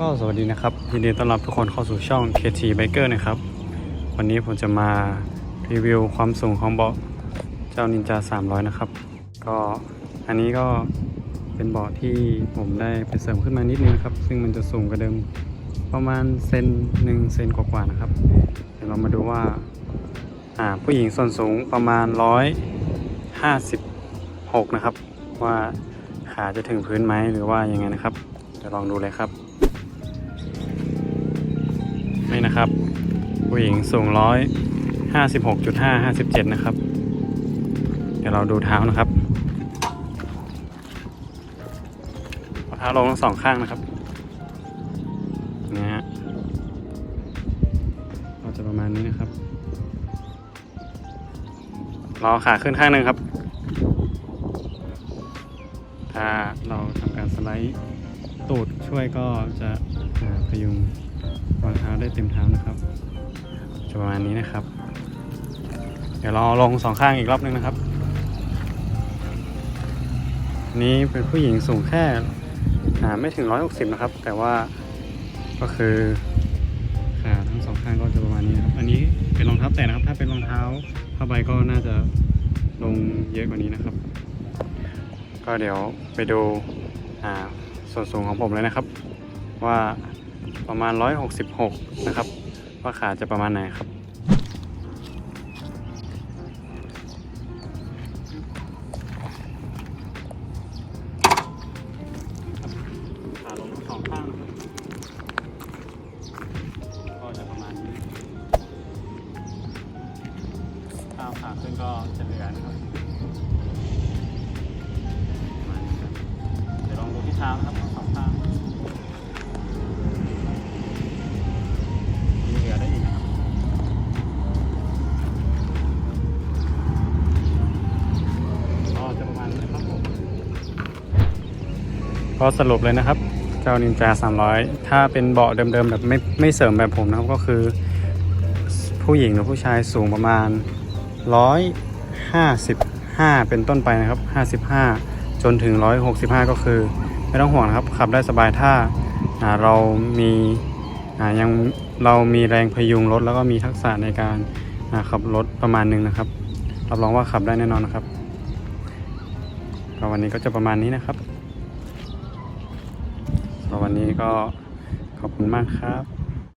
ก็สวัสดีนะครับยินดีต้อนรับทุกคนเข้าสู่ช่อง KT Biker นะครับ วันนี้ผมจะมารีวิวความสูงของเบาะเจ้านินจา 300 นะครับ ก็อันนี้ก็เป็นเบาะที่ผมได้ไปเสริมขึ้นมานิดนึงนะครับ ซึ่งมันจะสูงกว่าเดิมประมาณเซนหนึ่งเซนกว่าๆนะครับ เดี๋ยวเรามาดูว่าอ่าผู้หญิงส่วนสูงประมาณ 156 นะครับ ว่าขาจะถึงพื้นไหมหรือว่ายังไงนะครับเดี๋ยวลองดูเลยครับ นี่นะครับ ผู้หญิงสูงร้อยห้าสิบหกจุดห้าห้าสิบเจ็ดนะครับ เดี๋ยวเราดูเท้านะครับเท้าลงทั้งสองข้างนะครับนะฮะเราจะประมาณนี้นะครับเราเอขาขึ้นข้างหนึ่งครับ ถ้าเราทำการสไลด์ตูดช่วยก็จะพยุง ได้เต็มเท้านะครับจะประมาณนี้นะครับ เดี๋ยวเราเอาลงสองข้างอีกรอบนึงนะครับนี้เป็นผู้หญิงสูงแค่อ่าไม่ถึง 160 นะครับ แต่ว่าก็คือขาทั้งสองข้างก็จะประมาณนี้ครับ อันนี้เป็นรองเท้าแตะนะครับ ถ้าเป็นรองเท้าผ้าใบก็น่าจะลงเยอะกว่านี้นะครับ ก็เดี๋ยวไปดูส่วนสูงของผมเลยนะครับ ว่า ประมาณ 166 นะครับ ว่าขาจะประมาณไหนครับ ขาลงทั้งสองข้างก็จะประมาณนี้ถ้าเอาขาขึ้นก็จะเหลือนะครับ ก็สรุปเลยนะครับเจ้านินจา300 ถ้าเป็นเบาะเดิมๆแบบไม่ไม่เสริมแบบผมนะครับก็คือ ผู้หญิงหรือผู้ชายสูงประมาณ 155 เป็นต้นไปนะครับ 55 จนถึง 165 ก็คือ ไม่ต้องห่วงนะครับ ขับได้สบายถ้าาเรามีายังเรามีแรงพยุงรถแล้วก็มีทักษะในการาขับรถประมาณหนึงนะครับรับรองว่าขับได้แน่นอนนะครับวันนี้ก็จะประมาณนี้นะครับ วันนี้ก็ขอบคุณมากครับ